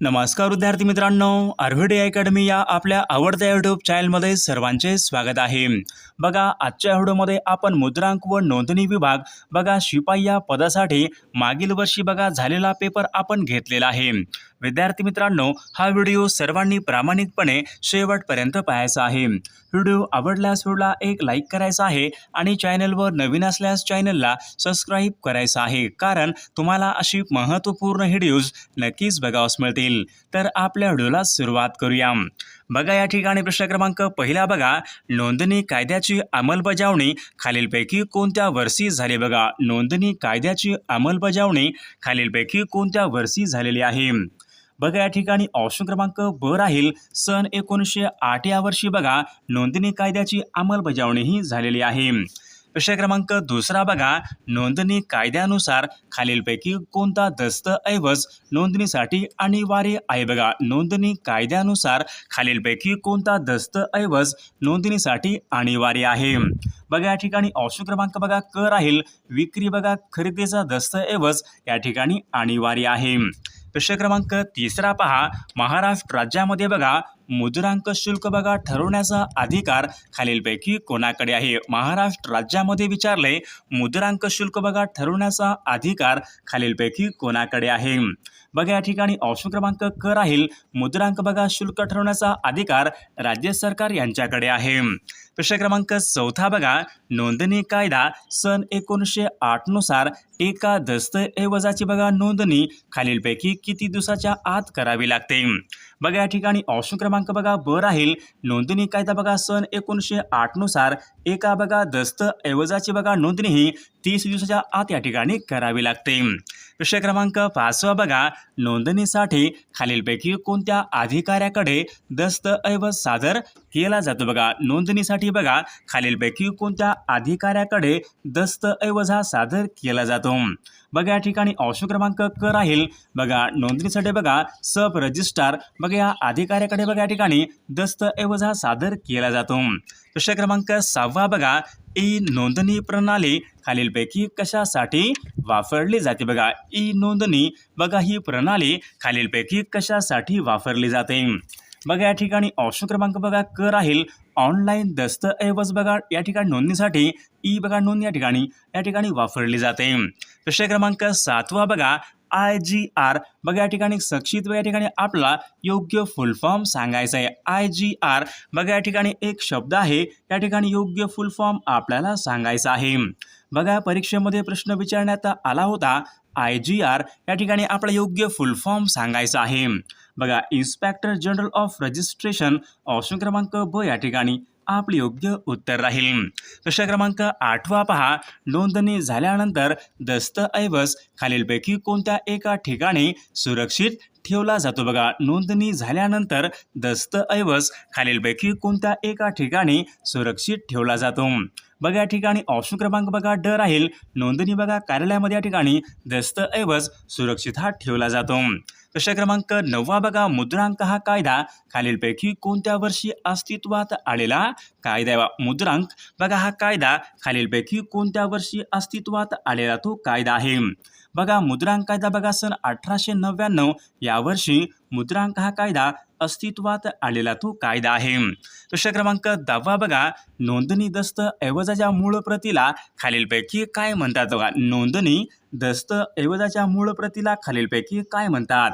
नमस्कार विद्यार्थी मित्रांनो आर्व्हिडे अकॅडमी या आपल्या आवडत्या यूट्यूब चॅनलमध्ये सर्वांचे स्वागत आहे. बघा आजच्या व्हिडिओमध्ये आपण मुद्रांक व नोंदणी विभाग बघा शिपाई या पदासाठी मागील वर्षी बघा झालेला पेपर आपण घेतलेला आहे. विद्यार्थी मित्रांनो हा व्हिडिओ सर्वांनी प्रामाणिकपणे शेवटपर्यंत पाहायचा आहे. व्हिडिओ आवडल्यास व्हिडिओला एक लाईक करायचा आहे आणि चॅनलवर नवीन असल्यास चॅनलला सबस्क्राईब करायचं आहे. कारण तुम्हाला अशी महत्त्वपूर्ण व्हिडिओज नक्कीच बघावस मिळतील. तर आपल्या व्हिडिओला सुरुवात करूया. बघा या ठिकाणी प्रश्न क्रमांक पहिला बघा. नोंदणी कायद्याची अंमलबजावणी खालीलपैकी कोणत्या वर्षी झाली बघा. नोंदणी कायद्याची अंमलबजावणी खालीलपैकी कोणत्या वर्षी झालेली आहे? बघा या ठिकाणी ऑप्शन क्रमांक ब राहील. सन एकोणीसशे आठ या वर्षी बघा नोंदणी कायद्याची अंमलबजावणीही झालेली आहे. प्रश्न क्रमांक दुसरा बघा नोंदणी कायद्यानुसार खालीलपैकी कोणता दस्तऐवज नोंदणीसाठी अनिवार्य आहे बघा. नोंदणी कायद्यानुसार खालीलपैकी कोणता दस्तऐवज नोंदणीसाठी अनिवार्य आहे. बघा या ठिकाणी ऑप्शन क्रमांक बघा क राहील. विक्री बघा खरेदीचा दस्तऐवज या ठिकाणी अनिवार्य आहे. प्रश्न क्रमांक तिसरा पहा. महाराष्ट्र राज्यामध्ये बघा मुद्रांक शुल्क बघा ठरवण्याचा अधिकार खालीलपैकी कोणाकडे आहे? महाराष्ट्र राज्यामध्ये विचारले मुद्रांक शुल्क बघा ठरवण्याचा अधिकार खालीलपैकी कोणाकडे आहे? बघा या ठिकाणी ऑप्शन क्रमांक क राहील. मुद्रांक बघा शुल्क ठरवण्याचा अधिकार राज्य सरकार यांच्याकडे आहे. प्रश्न क्रमांक चौथा बघा. नोंदणी कायदा सन एकोणीसशे आठनुसार एका दस्तऐवजाची बघा नोंदणी. खालीलपैकी किती दिवसाच्या आत करावी लागते? बघा या ठिकाणी ऑप्शन क्रमांक बघा ब राहील. नोंदणी कायदा बघा सन एकोणीसशे आठनुसार एका बघा दस्तऐवजाची बघा नोंदणी ही तीस दिवसाच्या आत या ठिकाणी करावी लागते. प्रश्न क्रमांक पाचवा बघा. नोंदणीसाठी खालीलपैकी कोणत्या अधिकाऱ्याकडे दस्तऐवज सादर केला जातो. बघा नोंदणीसाठी बघा खालीलपैकी कोणत्या अधिकाऱ्याकडे दस्तऐवज हा सादर केला जातो? बघा या ठिकाणी अंश क्रमांक क राहील. बघा नोंदणीसाठी बघा सब रजिस्ट्रार बघा या अधिकाऱ्याकडे बघा या ठिकाणी दस्तऐवज हा सादर केला जातो. प्रश्न क्रमांक सहावा बघा ई नोंदणी प्रणाली खालीलपैकी कशासाठी वापरली जाते? बघा ई नोंदणी बघा ही प्रणाली खालीलपैकी कशासाठी वापरली जाते? बघा या ठिकाणी ऑप्शन क्रमांक बघा क राहील. ऑनलाईन दस्तऐवज बघा या ठिकाणी नोंदणीसाठी ई बघा नोंद या ठिकाणी या ठिकाणी वापरली जाते. प्रश्न क्रमांक सातवा बघा आय जी आर बघा या ठिकाणी सक्षित या ठिकाणी आपला योग्य फुल फॉर्म सांगायचा आहे. आय जी आर बघा या ठिकाणी एक शब्द आहे या ठिकाणी योग्य फुल फॉर्म आपल्याला सांगायचा आहे. बघा परीक्षेमध्ये प्रश्न विचारण्यात आला होता आय जी आर या ठिकाणी आपला योग्य फुल फॉर्म सांगायचा आहे. बघा inspector general of registration option क्रमांक ब या ठिकाणी आपले योग्य उत्तर राहील. प्रश्न क्रमांक आठवा पहा. नोंदणी झाल्यानंतर दस्तऐवज खालीलपैकी कोणत्या एका ठिकाणी सुरक्षित ठेवला जातो? बघा नोंदणी झाल्यानंतर दस्तऐवज खालीलपैकी कोणत्या एका ठिकाणी सुरक्षित ठेवला जातो? बघा या ठिकाणी ऑप्शन क्रमांक बघा ड राहील. नोंदणी बघा कार्यालयामध्ये या ठिकाणी दस्तऐवज सुरक्षित हा ठेवला जातो. प्रश्न क्रमांक नववा बघा. मुद्रांक हा कायदा. खालीलपैकी कोणत्या वर्षी अस्तित्वात आलेला कायदा आहे बा. मुद्रांक बघा हा कायदा. खालीलपैकी कोणत्या वर्षी अस्तित्वात आलेला तो कायदा आहे? बघा मुद्रांक कायदा बघा सन अठराशे नव्याण्णव. यावर्षी मुद्रांक हा कायदा अस्तित्वात आलेला तो कायदा आहे. प्रश्न क्रमांक दहावा बघा. नोंदणी दस्तऐवजाच्या मूळ प्रतीला खालीलपैकी काय म्हणतात बघा? नोंदणी दस्तऐवजाच्या मूळ प्रतीला खालीलपैकी काय म्हणतात?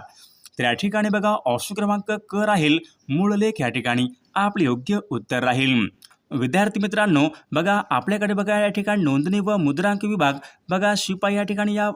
तर या ठिकाणी बघा ऑप्शन क्रमांक क राहील. मूळ लेख या ठिकाणी आपले योग्य उत्तर राहील. विद्यार्थी मित्रांनो बघा आपल्याकडे बघा या ठिकाणी नोंदणी व मुद्रांक विभाग. बघा शिपाई या ठिकाणी या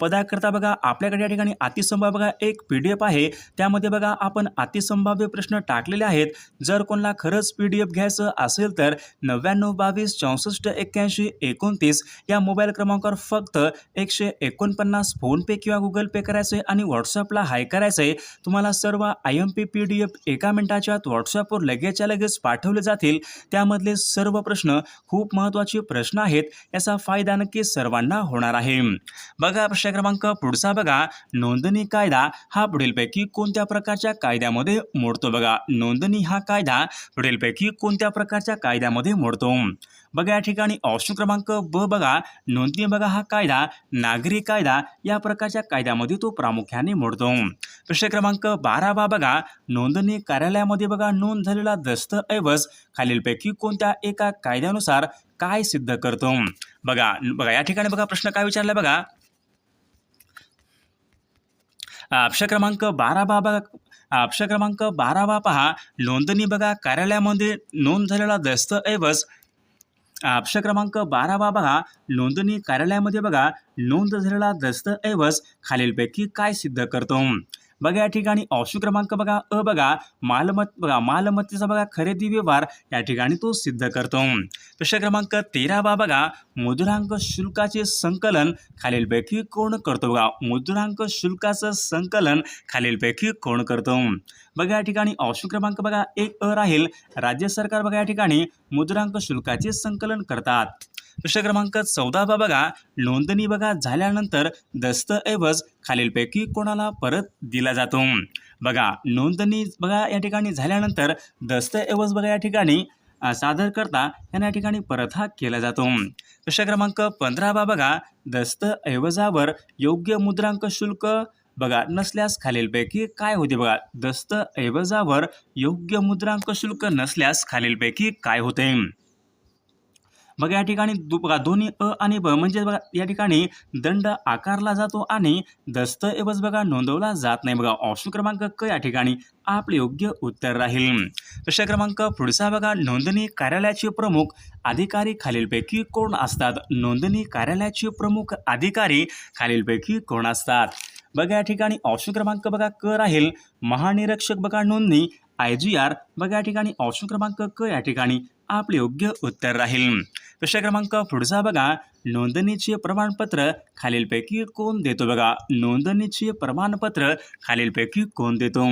पदाकरता बघा आपल्याकडे या ठिकाणी अतिसंभाव्य बघा एक पी डी एफ आहे. त्यामध्ये बघा आपण अतिसंभाव्य प्रश्न टाकलेले आहेत. जर कोणाला खरंच पी डी एफ घ्यायचं असेल तर नव्याण्णव बावीस चौसष्ट एक्क्याऐंशी एकोणतीस या मोबाईल क्रमांकावर फक्त एकशे एकोणपन्नास फोनपे किंवा गुगल पे करायचं आहे आणि व्हॉट्सअपला हाय करायचं आहे तुम्हाला सर्व I M P P D F एका मिनिटाच्या आत व्हॉट्सअपवर लगेचच्या लगेच पाठवले जातील. त्यामध्ये यामधले सर्व प्रश्न खूप महत्त्वाचे प्रश्न आहेत याचा फायदा नक्की सर्वांना होणार आहे. बघा प्रश्न क्रमांक पुढचा बघा. नोंदणी कायदा हा पुढीलपैकी कोणत्या प्रकारच्या कायद्यामध्ये मोडतो बघा? नोंदणी हा कायदा पुढीलपैकी कोणत्या प्रकारच्या कायद्यामध्ये मोडतो? बघा या ठिकाणी ऑप्शन क्रमांक ब बघा. नोंदणी बघा हा कायदा नागरी कायदा या प्रकारच्या कायद्यामध्ये तो प्रामुख्याने मोडतो. प्रश्न क्रमांक बारा बा बघा. नोंदणी कार्यालयामध्ये बघा नोंद झालेला दस्तऐवज खालीलपैकी कोणत्या एका कायद्यानुसार काय सिद्ध करतो? बघा बघा या ठिकाणी बघा प्रश्न काय विचारला बघा. अक्ष क्रमांक बारा बा बघा. अक्ष क्रमांक बारा बा पहा. नोंदणी बघा कार्यालयामध्ये नोंद झालेला दस्तऐवज. अक्ष क्रमांक बारा बा बघा. नोंदणी कार्यालयामध्ये बघा नोंद झालेला दस्तऐवज खालीलपैकी काय सिद्ध करतो? बघा या ठिकाणी ऑप्शन क्रमांक बघा अ बघा मालमत् बघा मालमत्तेचा बघा खरेदी व्यवहार या ठिकाणी तो सिद्ध करतो. प्रश्न क्रमांक तेरा बा बघा मुद्रांक शुल्काचे संकलन खालीलपैकी कोण करतो बघा? मुद्रांक शुल्काचं संकलन खालीलपैकी कोण करतो? बघा या ठिकाणी ऑप्शन क्रमांक बघा एक अ राहील. राज्य सरकार बघा या ठिकाणी मुद्रांक शुल्काचे संकलन करतात. प्रश्न क्रमांक चौदा बा बघा नोंदणी बघा झाल्यानंतर दस्तऐवज खालीलपैकी कोणाला परत दिला जातो? बघा नोंदणी बघा या ठिकाणी झाल्यानंतर दस्तऐवज बघा या ठिकाणी सादर करता यांना या ठिकाणी परत हा केला जातो. प्रश्न क्रमांक पंधरा बा बघा दस्तऐवजावर योग्य मुद्रांक शुल्क बघा नसल्यास खालीलपैकी काय होते बघा? दस्तऐवजावर योग्य मुद्रांक शुल्क नसल्यास खालीलपैकी काय होते? बघा या ठिकाणी दु बघा दोन्ही अ आणि ब म्हणजे बघा या ठिकाणी दंड आकारला जातो आणि दस्तऐवज बघा नोंदवला जात नाही. बघा ऑप्शन क्रमांक क या ठिकाणी आपले योग्य उत्तर राहील. प्रश्न क्रमांक पुढचा बघा नोंदणी कार्यालयाचे प्रमुख अधिकारी खालीलपैकी कोण असतात? नोंदणी कार्यालयाचे प्रमुख अधिकारी खालीलपैकी कोण असतात? बघा या ठिकाणी ऑप्शन क्रमांक बघा क राहील. महानिरीक्षक बघा नोंदणी आय जी आर. बघा या ठिकाणी ऑप्शन क्रमांक क या ठिकाणी आपले योग्य उत्तर राहील. प्रश्न क्रमांक पुढचा बघा. नोंदणीचे प्रमाणपत्र खालीलपैकी कोण देतो बघा? नोंदणीचे प्रमाणपत्र खालीलपैकी कोण देतो?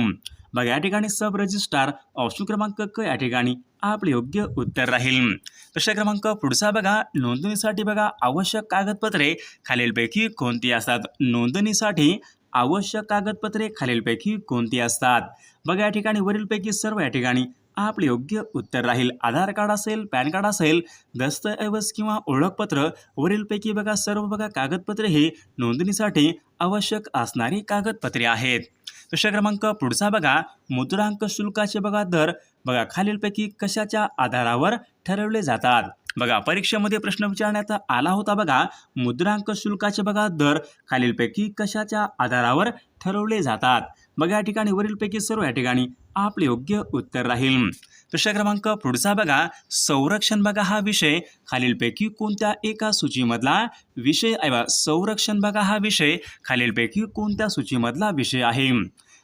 बघा या ठिकाणी सब रजिस्ट्रार ऑप्शन क्रमांक क या ठिकाणी आपले योग्य उत्तर राहील. प्रश्न क्रमांक पुढचा बघा. नोंदणीसाठी बघा आवश्यक कागदपत्रे खालीलपैकी कोणती असतात? नोंदणीसाठी आवश्यक कागदपत्रे खालीलपैकी कोणती असतात? बघा या ठिकाणी वरीलपैकी सर्व या ठिकाणी आपले योग्य उत्तर राहील. आधार कार्ड असेल पॅन कार्ड असेल दस्तऐवज किंवा ओळखपत्र वरीलपैकी बघा सर्व बघा कागदपत्रे हे नोंदणीसाठी आवश्यक असणारी कागदपत्रे आहेत. प्रश्न क्रमांक पुढचा बघा. मुद्रांक शुल्काचे बघा दर. बघा खालीलपैकी कशाच्या आधारावर ठरवले जातात? बघा परीक्षेमध्ये प्रश्न विचारण्यात आला होता बघा. मुद्रांक शुल्काचे बघा दर. खालीलपैकी कशाच्या आधारावर ठरवले जातात? बघा या ठिकाणी वरीलपैकी सर्व या ठिकाणी आपले योग्य उत्तर राहील. प्रश्न क्रमांक पुढचा बघा. संरक्षण बघा हा विषय. खालीलपैकी कोणत्या एका सूचीमधला विषय आहे? संरक्षण बघा हा विषय. खालीलपैकी कोणत्या सूचीमधला विषय आहे?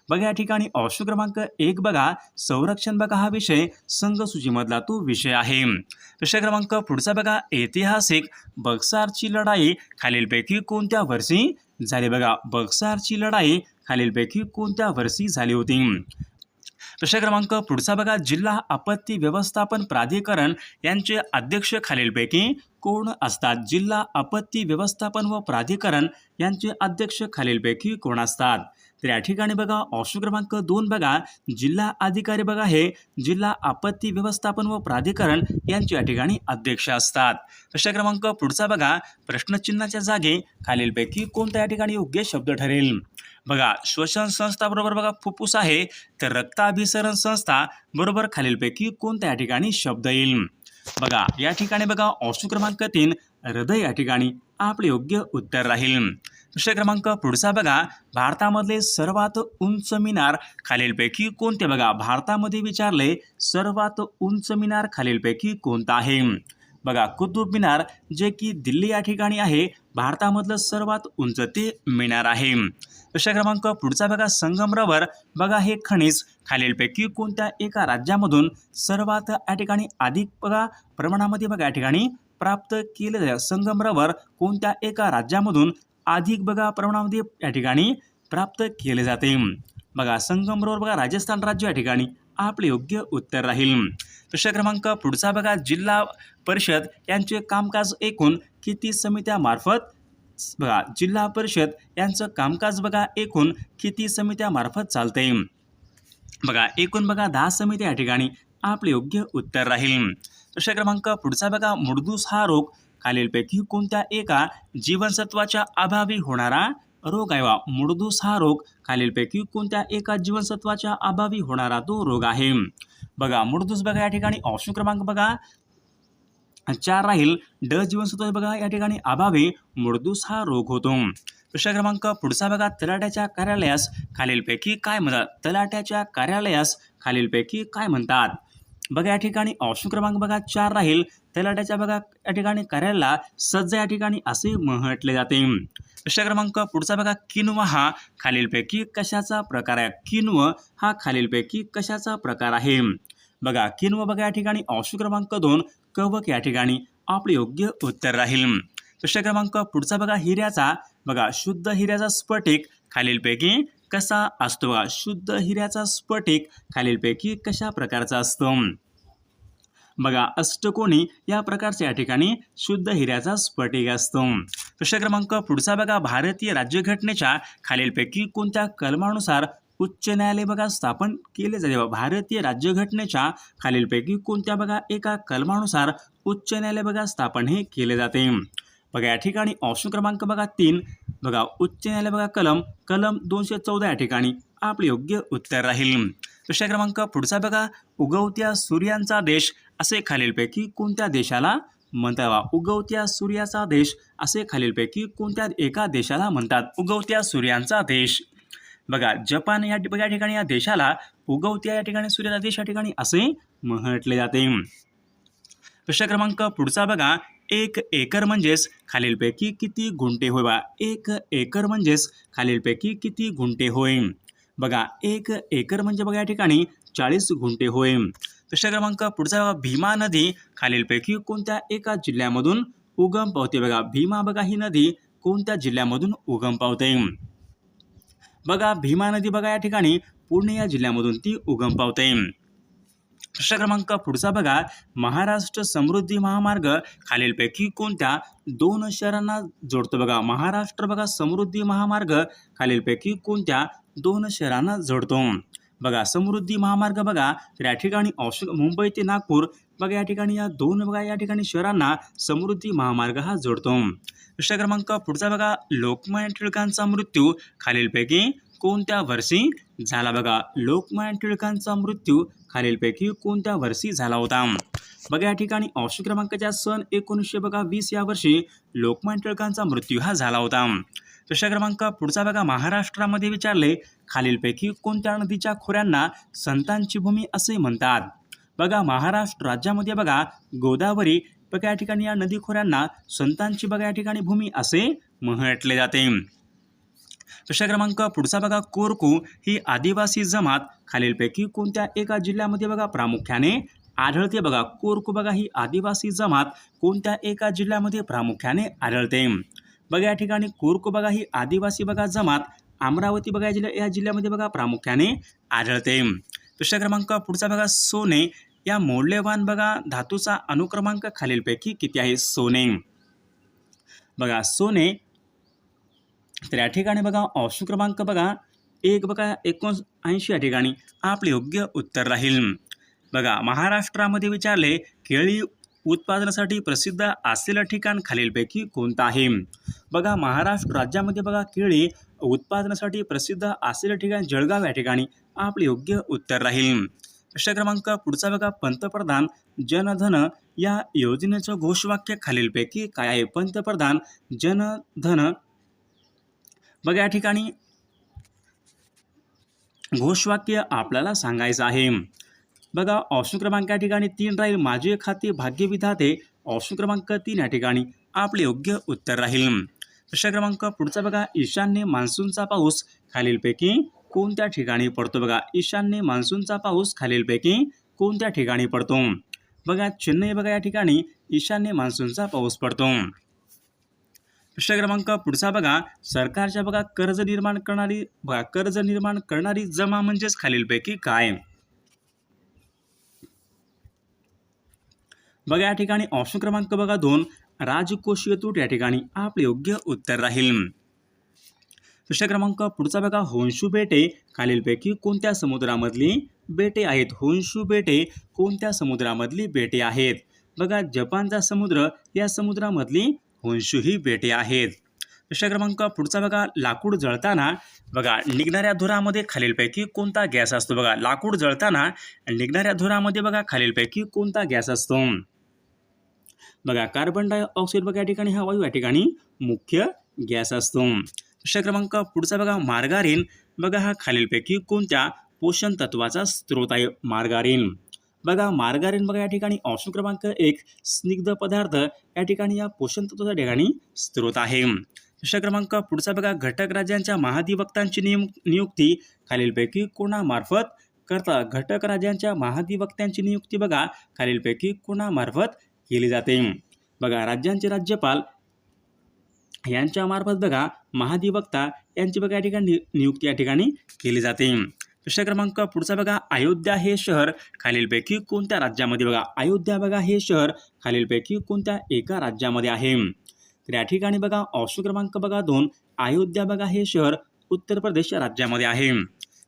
बघा या ठिकाणी ऑप्शन क्रमांक एक बघा. संरक्षण बघा हा विषय. संघ सूचीमधला तो विषय आहे. प्रश्न क्रमांक पुढचा बघा. ऐतिहासिक बक्सारची लढाई. खालीलपैकी कोणत्या वर्षी झाली? बघा बक्सारची लढाई खालीलपैकी कोणत्या वर्षी झाली होती? प्रश्न क्रमांक पुढचा बघा. जिल्हा आपत्ती व्यवस्थापन प्राधिकरण यांचे अध्यक्ष खालीलपैकी कोण असतात? जिल्हा आपत्ती व्यवस्थापन व प्राधिकरण यांचे अध्यक्ष खालीलपैकी कोण असतात? तर या ठिकाणी बघा ऑप्शन क्रमांक दोन बघा. जिल्हा अधिकारी बघा हे. जिल्हा आपत्ती व्यवस्थापन व प्राधिकरण यांचे या ठिकाणी अध्यक्ष असतात. प्रश्न क्रमांक पुढचा बघा. प्रश्नचिन्हाच्या जागी खालीलपैकी कोणत्या या ठिकाणी योग्य शब्द ठरेल? बघा श्वसन संस्था बरोबर बघा फुफ्फुस आहे तर रक्ताभिसरण संस्था बरोबर खालीलपैकी कोणत्या या ठिकाणी शब्द येईल? बघा या ठिकाणी बघा ऑप्शन क्रमांक तीन हृदय या ठिकाणी आपले योग्य उत्तर राहील. प्रश्न क्रमांक पुढचा बघा भारतामधले सर्वात उंच मिनार खालीलपैकी कोणते? बघा भारतामध्ये विचारले सर्वात उंच मिनार खालीलपैकी कोणता आहे? बघा कुतुब मिनार जे की दिल्ली या ठिकाणी आहे भारतामधलं सर्वात उंच ते मिनार आहे. प्रश्न क्रमांक पुढचा बघा संगमरवर. बघा हे खनिज खालीलपैकी कोणत्या एका राज्यामधून सर्वात या ठिकाणी अधिक बघा प्रमाणामध्ये बघा या ठिकाणी प्राप्त केलेलं जाते संगमरवर कोणत्या एका राज्यामधून अधिक बघा प्रमाणामध्ये या ठिकाणी प्राप्त केले जाते? बघा संगमरवर बघा राजस्थान राज्य या ठिकाणी आपले योग्य उत्तर राहील. प्रश्न क्रमांक पुढचा बघा जिल्हा परिषद यांचे कामकाज एकूण किती समित्यामार्फत बघा जिल्हा परिषद यांचं कामकाज बघा एकूण किती समित्यामार्फत चालते बघा एकूण बघा दहा समित्या या ठिकाणी आपले योग्य उत्तर राहील. प्रश्न क्रमांक पुढचा बघा मुडदूस हा रोग खालीलपैकी कोणत्या एका जीवनसत्वाच्या अभावी होणारा रोग आहे? वा मुडदूस हा रोग खालीलपैकी कोणत्या एका जीवनसत्वाच्या अभावी होणारा तो रोग आहे? बघा मुडदूस बघा या ठिकाणी ऑप्शन क्रमांक बघा चार राहील ड जीवनसत्व बघा या ठिकाणी अभावी मुडदूस हा रोग होतो. प्रश्न क्रमांक पुढचा बघा तलाट्याच्या कार्यालयास खालीलपैकी काय म्हणतात? तलाट्याच्या कार्यालयास खालीलपैकी काय म्हणतात? बघा या ठिकाणी ऑप्शन क्रमांक बघा चार राहील तलाट्याच्या बघा या ठिकाणी कार्यालयाला सज्ज या ठिकाणी असे म्हटले जाते. प्रश्न क्रमांक पुढचा बघा किन्व हा खालीलपैकी कशाचा प्रकार आहे? किन्व हा खालीलपैकी कशाचा प्रकार आहे? बघा किन्व बघा या ठिकाणी ऑप्शन क्रमांक दोन कवक या ठिकाणी आपले योग्य उत्तर राहील. प्रश्न क्रमांक पुढचा बघा हिऱ्याचा. बघा शुद्ध हिऱ्याचा स्फटिक खालीलपैकी कसा असतो? बघा शुद्ध हिऱ्याचा स्फटिक खालीलपैकी कशा प्रकारचा असतो? बघा अष्टकोणी या प्रकारच्या या ठिकाणी शुद्ध हिऱ्याचा स्फटिक असतो. प्रश्न क्रमांक पुढचा बघा भारतीय राज्यघटनेच्या खालीलपैकी कोणत्या कलमानुसार उच्च न्यायालय बघा स्थापन केले जाते. भारतीय राज्यघटनेच्या खालीलपैकी कोणत्या बघा एका कलमानुसार उच्च न्यायालय बघा स्थापन हे केले जाते. बघा या ठिकाणी ऑप्शन क्रमांक बघा तीन. बघा उच्च न्यायालय बघा कलम कलम दोनशे चौदा या ठिकाणी आपले योग्य उत्तर राहील. प्रश्न क्रमांक पुढचा बघा उगवत्या सूर्यांचा देश असे खालीलपैकी कोणत्या देशाला म्हणतात? बा उगवत्या सूर्याचा देश असे खालीलपैकी कोणत्या एका देशाला म्हणतात? उगवत्या सूर्यांचा देश. बघा जपान या बघा या ठिकाणी या देशाला उगवत्या या ठिकाणी सूर्याचा देश या ठिकाणी असे म्हटले जाते. प्रश्न क्रमांक पुढचा बघा एक एकर म्हणजेच खालीलपैकी किती गुंठे होय बा? एक एकर म्हणजेच खालीलपैकी किती गुंठे होय? बघा एक एकर म्हणजे बघा या ठिकाणी चाळीस गुंठे होय. प्रश्न क्रमांक पुढचा भीमा नदी खालीलपैकी कोणत्या एका जिल्ह्यामधून उगम पावते? बघा भीमा बघा ही नदी कोणत्या जिल्ह्यामधून उगम पावते? बघा भीमा नदी बघा या ठिकाणी. पुणे या जिल्ह्यामधून ती उगम पावते. प्रश्न क्रमांक पुढचा बघा. महाराष्ट्र समृद्धी महामार्ग खालीलपैकी कोणत्या? दोन शहरांना जोडतो बघा. महाराष्ट्र बघा समृद्धी महामार्ग खालीलपैकी कोणत्या? दोन शहरांना जोडतो. बघा समृद्धी महामार्ग बघा तर या ठिकाणी औषध मुंबई ते नागपूर बघा या ठिकाणी या दोन बघा या ठिकाणी शहरांना समृद्धी महामार्ग हा जोडतो. प्रश्न क्रमांक पुढचा बघा लोकमान्य टिळकांचा मृत्यू खालीलपैकी कोणत्या वर्षी झाला बघा? लोकमान्य टिळकांचा मृत्यू खालीलपैकी कोणत्या वर्षी झाला होता? बघा या ठिकाणी औषध क्रमांकाच्या सन एकोणीसशे बघा वीस या वर्षी लोकमान्य टिळकांचा मृत्यू हा झाला होता. प्रश्न क्रमांक पुढचा बघा. महाराष्ट्रामध्ये विचारले खालीलपैकी कोणत्या नदीच्या खोऱ्यांना संतांची भूमी असे म्हणतात? बघा महाराष्ट्र राज्यामध्ये बघा गोदावरी बघा या ठिकाणी या नदी खोऱ्यांना संतांची बघा या ठिकाणी भूमी असे म्हटले जाते. प्रश्न क्रमांक पुढचा बघा कोरकू ही आदिवासी जमात. खालीलपैकी कोणत्या एका जिल्ह्यामध्ये बघा प्रामुख्याने आढळते बघा? कोरकू बघा ही आदिवासी जमात. कोणत्या एका जिल्ह्यामध्ये प्रामुख्याने आढळते? बघा या ठिकाणी कुर्क बघा ही आदिवासी बघा जमात अमरावती बघा या जिल्ह्या या जिल्ह्यामध्ये बघा प्रामुख्याने आढळते. दुसऱ्या क्रमांक पुढचा बघा सोने. या मौल्यवान बघा धातूचा अनुक्रमांक खालीलपैकी किती आहे? सोने. बघा सोने. तर या ठिकाणी बघा ऑप्शन क्रमांक बघा एक बघा एकोणऐंशी या ठिकाणी. आपले योग्य उत्तर राहील. बघा महाराष्ट्रामध्ये विचारले केळी उत्पादनासाठी प्रसिद्ध असलेलं ठिकाण खालीलपैकी कोणतं आहे? बघा महाराष्ट्र राज्यामध्ये बघा केळी उत्पादनासाठी प्रसिद्ध असलेलं ठिकाण जळगाव या ठिकाणी. आपले योग्य उत्तर राहील. प्रश्न क्रमांक पुढचा बघा पंतप्रधान जनधन या योजनेचं घोषवाक्य खालीलपैकी काय आहे? पंतप्रधान जनधन बघा या ठिकाणी घोषवाक्य आपल्याला सांगायचं आहे. बघा ऑप्शन क्रमांक या ठिकाणी तीन राहील. माझे खाते भाग्यविधाते ऑप्शन क्रमांक तीन या ठिकाणी आपले योग्य उत्तर राहील. प्रश्न क्रमांक पुढचा बघा ईशान्य मान्सूनचा पाऊस खालीलपैकी कोणत्या ठिकाणी पडतो? बघा ईशान्य मान्सूनचा पाऊस खालीलपैकी कोणत्या ठिकाणी पडतो? बघा चेन्नई बघा या ठिकाणी ईशान्य मान्सूनचा पाऊस पडतो. प्रश्न क्रमांक पुढचा बघा सरकारच्या बघा कर्ज निर्माण करणारी बघा कर्ज निर्माण करणारी जमा म्हणजेच खालीलपैकी काय? बघा या ठिकाणी ऑप्शन क्रमांक बघा दोन. राजकोषीय तूट या ठिकाणी आपले योग्य उत्तर राहील. दुसरा क्रमांक पुढचा बघा होन्शू बेटे. खालीलपैकी कोणत्या समुद्रामधली बेटे आहेत? होन्शू बेटे कोणत्या समुद्रामधली बेटे आहेत? बघा जपानचा समुद्र या समुद्रामधली होन्शू ही बेटे आहेत. दुसरा क्रमांक पुढचा बघा लाकूड जळताना. बघा निघणाऱ्या धुरामध्ये खालीलपैकी कोणता गॅस असतो? बघा लाकूड जळताना निघणाऱ्या धुरामध्ये बघा खालीलपैकी कोणता गॅस असतो? बघा कार्बन डायऑक्साईड बघा या ठिकाणी हा वायू या ठिकाणी मुख्य गॅस असतो. दुसरा क्रमांक पुढचा बघा मार्गारीन बघा हा खालीलपैकी कोणत्या पोषण तत्वाचा स्रोत आहे? मार्गारीन बघा मार्गारीन बघा या ठिकाणी ऑप्शन क्रमांक एक स्निग्ध पदार्थ या ठिकाणी या पोषण तत्वाच्या ठिकाणी स्रोत आहे. दुसरा क्रमांक पुढचा बघा घटक राज्यांच्या महाधिवक्तांची नियम नियुक्ती. खालीलपैकी कोणामार्फत करता घटक राज्यांच्या महाधिवक्त्यांची नियुक्ती बघा. खालीलपैकी कोणामार्फत केली जाते. बघा राज्यांचे राज्यपाल यांच्यामार्फत बघा महाधिवक्ता यांची बघा या ठिकाणी नियुक्ती या ठिकाणी केली जाते. प्रश्न क्रमांक पुढचा बघा अयोध्या हे शहर खालीलपैकी कोणत्या राज्यामध्ये बघा अयोध्या बघा हे शहर खालीलपैकी कोणत्या एका राज्यामध्ये आहे? तर या ठिकाणी बघा ऑप्शन क्रमांक बघा दोन अयोध्या बघा हे शहर उत्तर प्रदेश राज्यामध्ये आहे.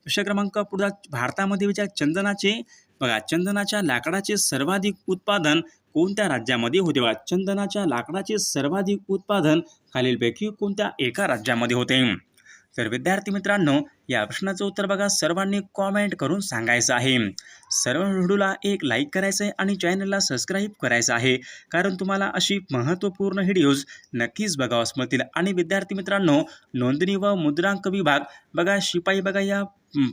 प्रश्न क्रमांक पुढचा भारतामध्ये विचार चंदनाचे बघा चंदनाच्या लाकडाचे सर्वाधिक उत्पादन कोणत्या राज्यामध्ये होते बघा चंदनाच्या लाकडाचे सर्वाधिक उत्पादन खालीलपैकी कोणत्या एका राज्यामध्ये होते? तर विद्यार्थी मित्रांनो या प्रश्नाचं उत्तर बघा सर्वांनी कॉमेंट करून सांगायचं आहे. सर्व व्हिडिओला एक लाईक करायचं आहे आणि चॅनलला सबस्क्राईब करायचं आहे. कारण तुम्हाला अशी महत्त्वपूर्ण व्हिडिओज नक्कीच बघावास मिळतील. आणि विद्यार्थी मित्रांनो नोंदणी व मुद्रांक विभाग बघा शिपाई बघा या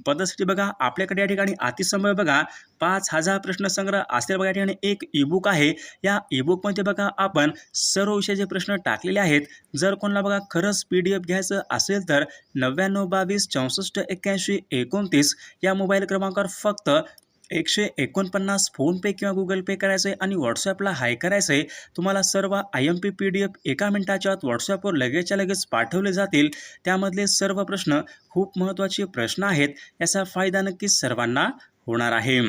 पदासाठी बघा. आपल्याकडे या ठिकाणी अतिसमय बघा. पाच हजार प्रश्नसंग्रह असेल बघा. या ठिकाणी एक ईबुक आहे. या ईबुकमध्ये बघा आपण सर्व विषयाचे प्रश्न टाकलेले आहेत. जर कोणाला बघा खरंच पी डी एफ घ्यायचं असेल तर नव्याण्णव बावीस चौसष्ट एक्क्याऐंशी एकोणतीस या मोबाईल क्रमांकावर फक्त एकशे एकोणपन्नास फोनपे किंवा गुगल पे करायचं आहे आणि व्हॉट्सॲपला हाय करायचं आहे तुम्हाला सर्व I M P P D F एका मिनिटाच्या आत व्हॉट्सॲपवर लगेचच्या लगेच पाठवले जातील. त्यामधले सर्व प्रश्न खूप महत्त्वाचे प्रश्न आहेत याचा फायदा नक्कीच सर्वांना होणार आहे.